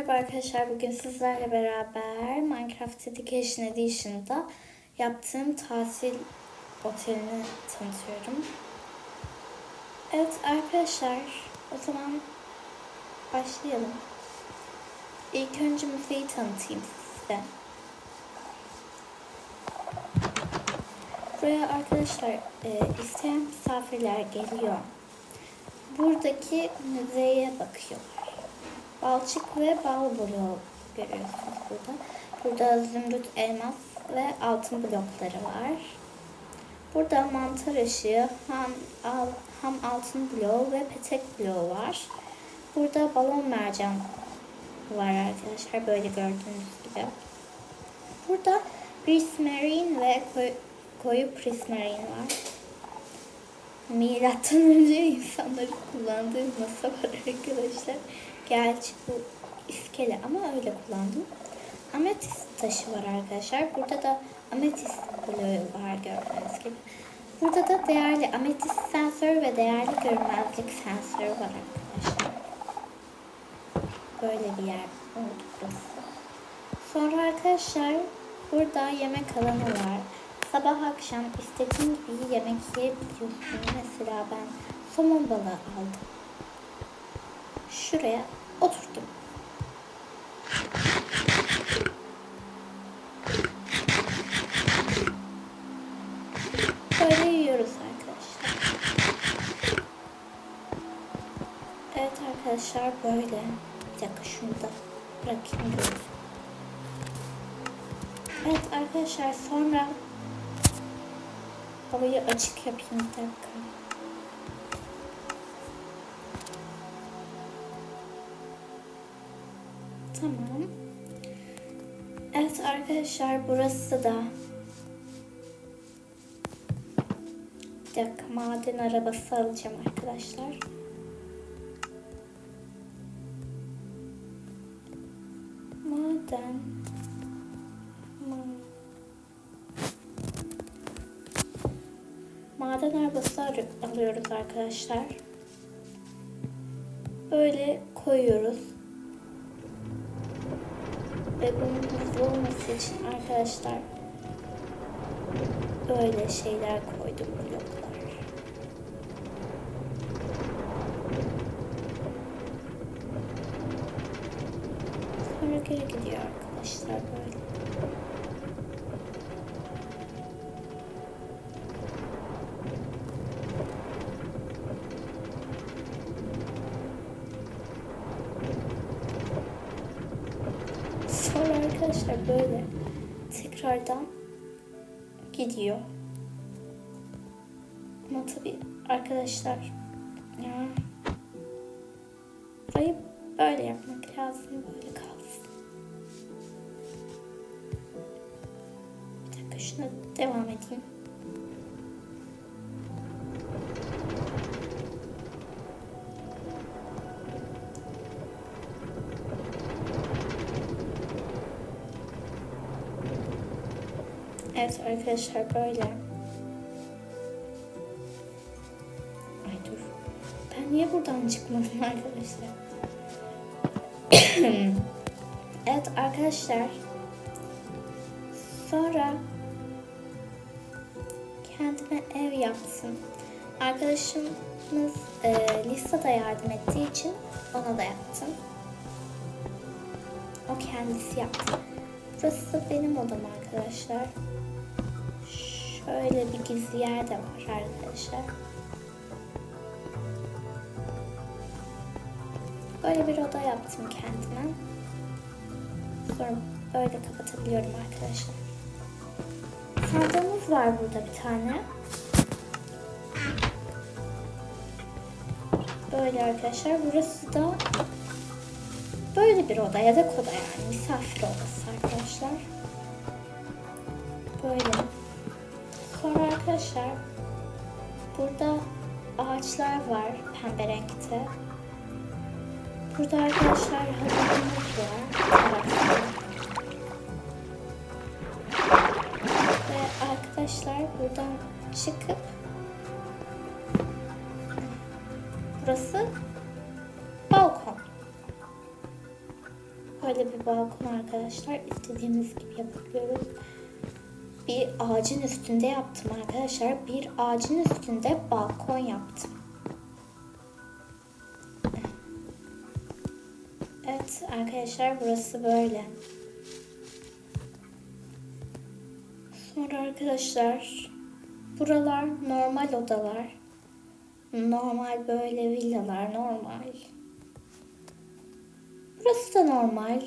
merhaba arkadaşlar. Bugün sizlerle beraber Minecraft Education Edition'da yaptığım tatil otelini tanıtıyorum. Evet arkadaşlar, o zaman başlayalım. İlk önce müzeyi tanıtayım size. Buraya arkadaşlar e, isteyen misafirler geliyor. Buradaki müzeye bakıyorlar. Balçık ve bal bloğu görüyorsunuz burada. Burada zümrüt, elmas ve altın blokları var. Burada mantar ışığı, ham, al, ham altın bloğu ve petek bloğu var. Burada balon mercan var arkadaşlar böyle gördüğünüz gibi. Burada prismarine ve koyu, koyu prismarine var. Milattan önce insanların kullandığı masa var arkadaşlar. Gerçi bu iskele ama öyle kullandım. Ametist taşı var arkadaşlar. Burada da ametist bloğu var gördüğünüz gibi. Burada da değerli ametist sensörü ve değerli görünmezlik sensörü var arkadaşlar. Böyle bir yer oldu burası. Sonra arkadaşlar burada yemek alanı var. Sabah akşam istediğin gibi yemek yiyebiliyorsun. Mesela ben somon balığı aldım. Şuraya oturdum. Böyle yiyoruz arkadaşlar. Evet arkadaşlar böyle. Bir dakika şunu da bırakayım. Evet arkadaşlar sonra havayı açık yapayım bir dakika. Tamam. Evet arkadaşlar burası da bir dakika maden arabası alacağım arkadaşlar. Maden Ma- Maden arabası ar- alıyoruz arkadaşlar. Böyle koyuyoruz. Ve bunun hızlı olması için arkadaşlar böyle şeyler koydum bloklar. Sonra geri gidiyor arkadaşlar böyle. Gidiyor. Ama tabii arkadaşlar ya burayı böyle yapmak lazım. Böyle kalsın. Bir dakika şuna devam edeyim. Arkadaşlar böyle. Ay dur. Ben niye buradan çıkmadım arkadaşlar? evet arkadaşlar. Sonra kendime ev yaptım. Arkadaşımız e, Lisa da yardım ettiği için ona da yaptım. O kendisi yaptı. Burası benim odam arkadaşlar. Şöyle bir gizli yer de var arkadaşlar. Böyle bir oda yaptım kendime. Sonra böyle kapatabiliyorum arkadaşlar. Sandığımız var burada bir tane. Böyle arkadaşlar. Burası da böyle bir oda, yatak oda yani. Misafir odası arkadaşlar. Böyle. Arkadaşlar burada ağaçlar var pembe renkte. Burada arkadaşlar havuzumuz var. Tarafta. Ve arkadaşlar buradan çıkıp burası balkon. şöyle bir balkon arkadaşlar. İstediğimiz gibi yapabiliyoruz. Bir ağacın üstünde yaptım arkadaşlar. Bir ağacın üstünde balkon yaptım. Evet arkadaşlar burası böyle. Sonra arkadaşlar buralar normal odalar. Normal böyle villalar normal. Burası da normal.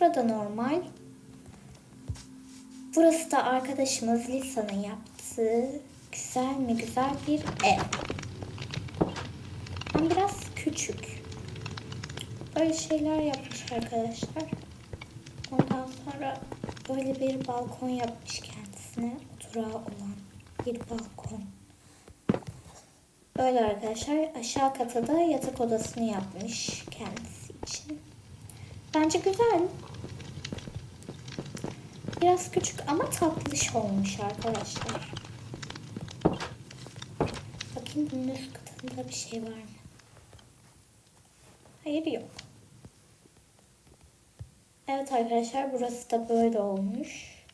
Burada normal. Burası da arkadaşımız Lisa'nın yaptığı güzel mi güzel bir ev. Ama biraz küçük. Böyle şeyler yapmış arkadaşlar. Ondan sonra böyle bir balkon yapmış kendisine. Oturağı olan bir balkon. Böyle arkadaşlar aşağı kata da yatak odasını yapmış kendisi için. Bence güzel. Biraz küçük ama tatlış olmuş arkadaşlar. Bakayım bunun üst katında bir şey var mı? Hayır yok. Evet arkadaşlar burası da böyle olmuş.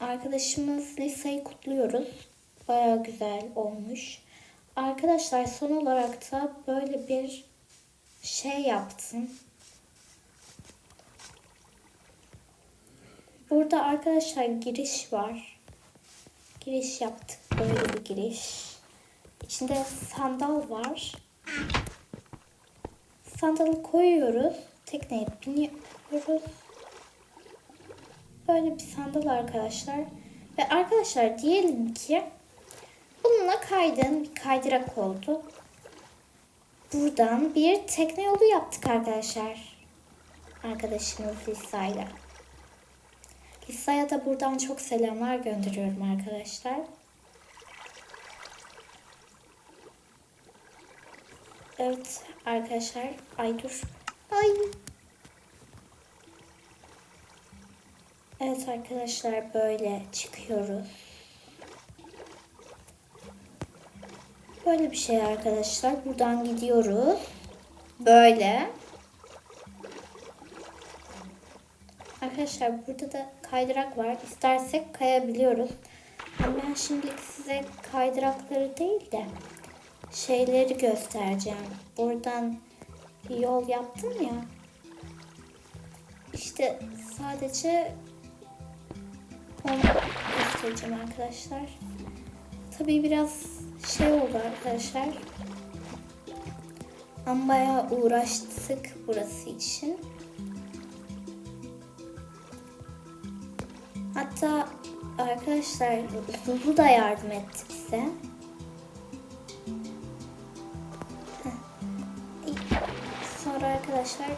Arkadaşımız Lisa'yı kutluyoruz. Baya güzel olmuş. Arkadaşlar son olarak da böyle bir şey yaptım. Burada arkadaşlar giriş var. Giriş yaptık. Böyle bir giriş. İçinde sandal var. Sandalı koyuyoruz. Tekneye biniyoruz. Böyle bir sandal arkadaşlar. Ve arkadaşlar diyelim ki bununla kaydın bir kaydırak oldu. Buradan bir tekne yolu yaptık arkadaşlar. Arkadaşımız Lisa'yla. Lisa'ya da buradan çok selamlar gönderiyorum arkadaşlar. Evet arkadaşlar. Ay dur. Ay. Evet arkadaşlar böyle çıkıyoruz. Böyle bir şey arkadaşlar. Buradan gidiyoruz. Böyle. Arkadaşlar burada da kaydırak var. İstersek kayabiliyoruz. Ama ben şimdilik size kaydırakları değil de şeyleri göstereceğim. Buradan yol yaptım ya. İşte sadece onu göstereceğim arkadaşlar. Tabii biraz şey oldu arkadaşlar. Ama bayağı uğraştık burası için. Hatta arkadaşlar Zuzu da yardım etti bize. Sonra arkadaşlar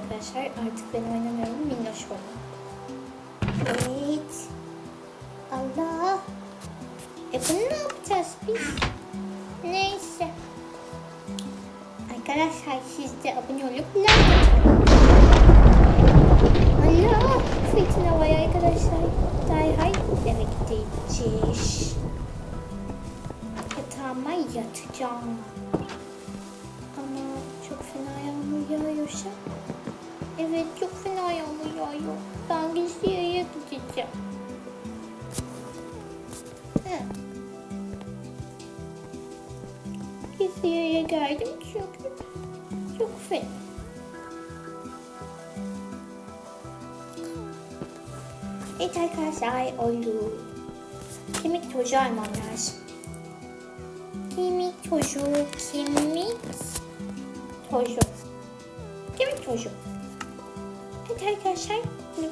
arkadaşlar. Artık ben oynamıyorum. Minnoş oynuyor. Evet. Allah. E bunu ne yapacağız biz? Neyse. Arkadaşlar siz de abone olup like atın. Allah. Fırtına var arkadaşlar. Derhal eve gideceğiz. Yatağıma yatacağım. Ama çok fena yağmur yağıyorsa. Evet çok fena yağmur yağıyor. Ben Giziye'ye gideceğim. Hı. Giziye'ye geldim çünkü çok fena. Evet arkadaşlar oldu. Kemik tozu almam lazım. Kemik tozu, kemik tozu. Kemik tozu. Evet arkadaşlar. böyle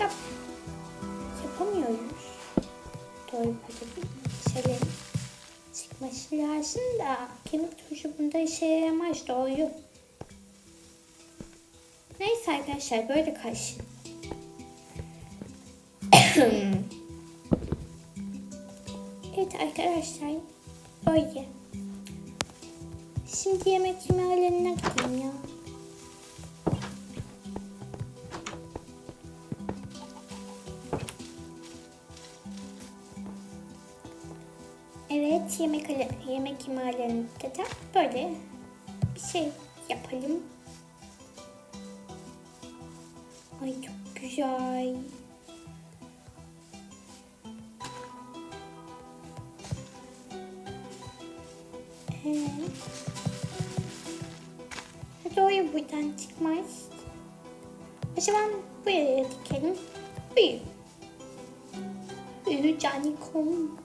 Yap. Yapamıyoruz. Doğru böyle çıkması lazım da kemik tozu bunda işe yaramaz doğru. Neyse arkadaşlar böyle kaçın. evet arkadaşlar Böyle. Şimdi yemek yeme alanına gideyim ya. Evet, yemek yemek yeme alanında da böyle bir şey yapalım. Ay çok güzel. Ee, doğru buradan çıkmaz. O zaman buraya dikelim. Büyü. Büyü canikom.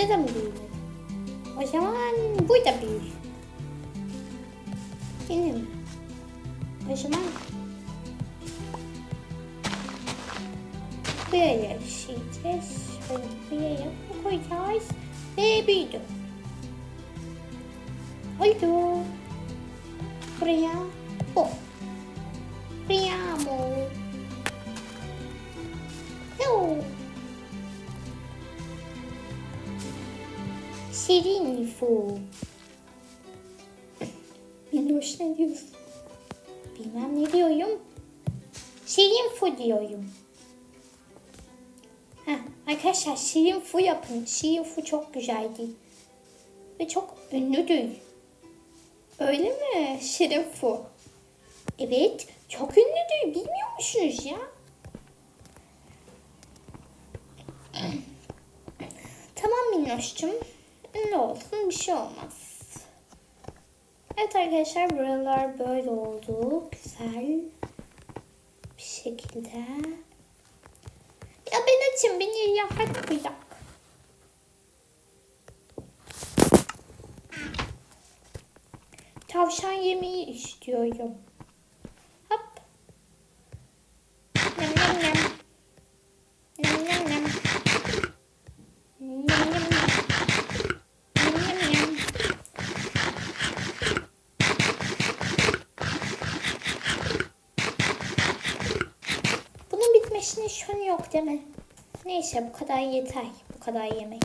Tyle mówimy. Osieman wójta pił. I nie ma. Osieman. Wyjedziesz, idziesz, wyjedziesz, powiedziałaś, wybidu. Ojdu. Pria. Şirin fu. Minnoş ne diyorsun? Bilmem ne diyorum. Şirin fu diyorum. Heh, arkadaşlar Şirin Fu yapın. Şirin Fu çok güzeldi. Ve çok ünlüdür. Öyle mi? Şirin Fu. Evet, çok ünlüdür. Bilmiyor musunuz ya? tamam Minnoş'cum. Ünlü olsun bir şey olmaz. Evet arkadaşlar buralar böyle oldu. Güzel bir şekilde. Ya ben açım beni rahat bırak. Tavşan yemeği istiyorum. Hop. Nem nem. Nem nem nem. Nem nem nem. Nem nem nem. Bitmesine şun yok değil mi? Neyse bu kadar yeter. Bu kadar yemek.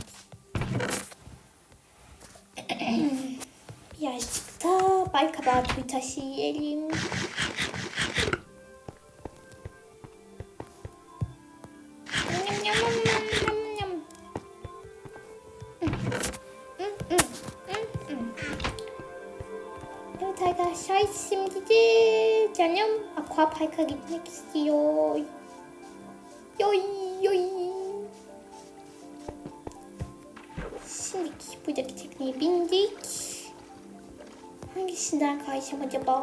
Birazcık da bal kabağı taşı yiyelim. Evet arkadaşlar şimdi de canım Aquapark'a gitmek istiyor. Yoy yoy. Şimdi buradaki tekneye bindik. Hangisinden kaysam acaba?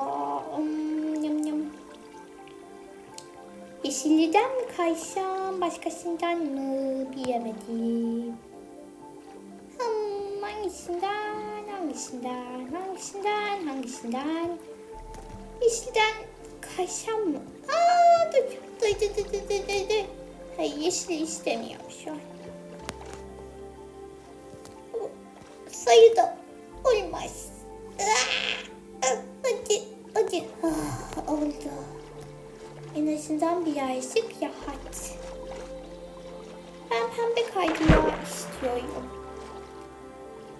Um, yum yum. Yeşilliden mi kaysam, başkasından mı bilemedim. Hmm, hangisinden, hangisinden, hangisinden, hangisinden? Yeşilden kaysam mı? Aa, dur, dur, dur, dur, dur, dur, dur. Hayır, yeşil istemiyorum şu an. Bu Sayıda olmaz. Aa, Hadi, hadi. Ah, oldu. En azından birazcık rahat. Ben pembe kaydırağı istiyorum.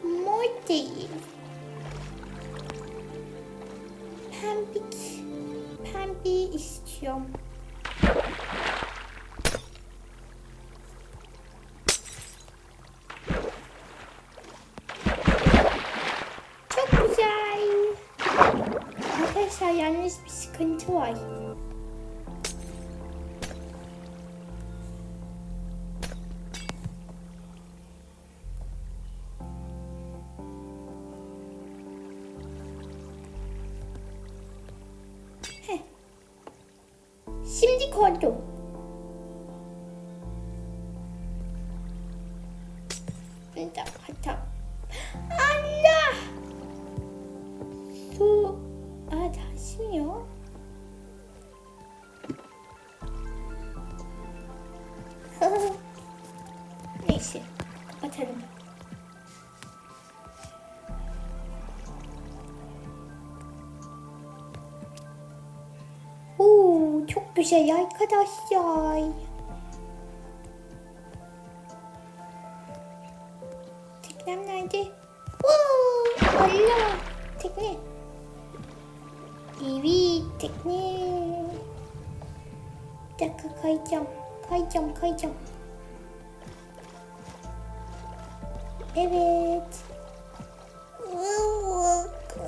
Mor değil. Pembik, pembeyi istiyorum. Yalnız bir sıkıntı var. Güzel arkadaşlar. Teknem nerede? Oo, Allah! Tekne. Evet, tekne. Bir dakika kayacağım. Kayacağım, kayacağım. Evet.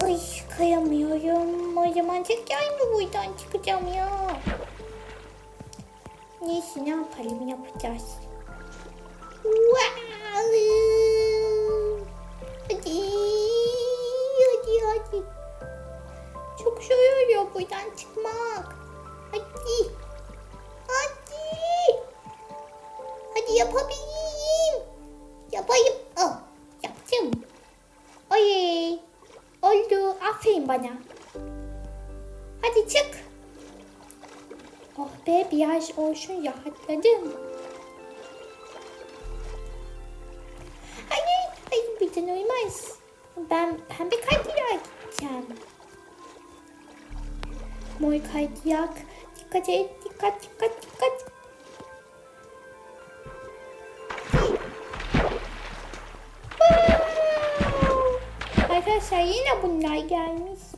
Ay kayamıyorum. O zaman tekrar mı buradan çıkacağım ya? Neyse ne yapalım yapacağız. Hadi. Hadi hadi. Çok zor oluyor buradan çıkmak. Hadi. Oh be biraz olsun rahatladım. Hayır, hayır birden olmaz. Ben pembe kaydırak gideceğim. Mor kaydırak. Dikkat et, dikkat, dikkat, dikkat. Arkadaşlar yine bunlar gelmiş.